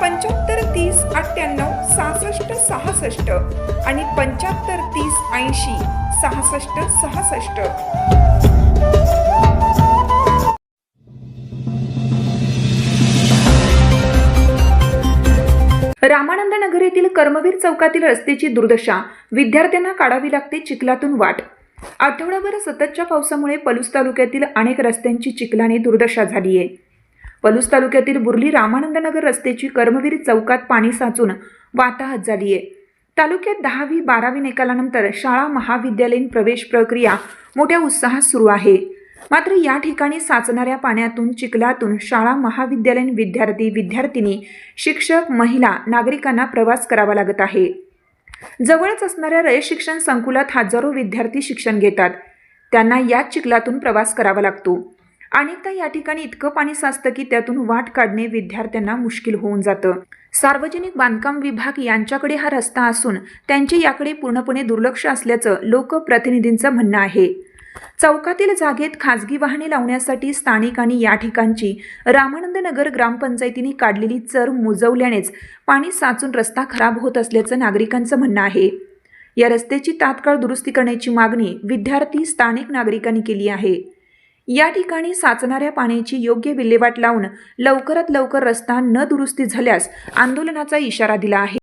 पंच्याहत्तर तीस अठ्ठ्याण्णव सहासष्ट सहासष्ट आणि पंच्याहत्तर तीस ऐंशी सहासष्ट सहासष्ट. रामानंद नगर येथील कर्मवीर चौकातील रस्त्याची दुर्दशा विद्यार्थ्यांना काढावी लागते चिखलातून वाट. आठवडाभर सततच्या पावसामुळे पलूस तालुक्यातील अनेक रस्त्यांची चिखलाने दुर्दशा झाली आहे पलूस तालुक्यातील बुर्ली रामानंदनगर रस्त्याची कर्मवीर चौकात पाणी साचून वाताहत झाली आहे. तालुक्यात दहावी बारावी निकालानंतर शाळा महाविद्यालयीन प्रवेश प्रक्रिया मोठ्या उत्साहात सुरू आहे. मात्र या ठिकाणी साचणाऱ्या पाण्यातून चिखलातून शाळा महाविद्यालयीन विद्यार्थी विद्यार्थिनी शिक्षक महिला नागरिकांना प्रवास करावा लागत आहे. जवळच असणाऱ्या रय शिक्षण संकुलात हजारो विद्यार्थी शिक्षण घेतात. त्यांना याच चिखलातून प्रवास करावा लागतो. अनेकदा या ठिकाणी इतकं पाणी साचतं की त्यातून वाट काढणे विद्यार्थ्यांना मुश्किल होऊन जातं. सार्वजनिक बांधकाम विभाग यांच्याकडे हा रस्ता असून त्यांचे याकडे पूर्णपणे दुर्लक्ष असल्याचं लोकप्रतिनिधींचं म्हणणं आहे. चौकातील जागेत खाजगी वाहने लावण्यासाठी स्थानिकांनी या ठिकाणची रामानंद नगर ग्रामपंचायतीने काढलेली चर मुजवल्यानेच पाणी साचून रस्ता खराब होत असल्याचं नागरिकांचं म्हणणं आहे. या रस्त्याची तात्काळ दुरुस्ती करण्याची मागणी विद्यार्थी स्थानिक नागरिकांनी केली आहे. या ठिकाणी साचणाऱ्या पाण्याची योग्य विल्हेवाट लावून लवकरात लवकर रस्ता न दुरुस्ती झाल्यास आंदोलनाचा इशारा दिला आहे.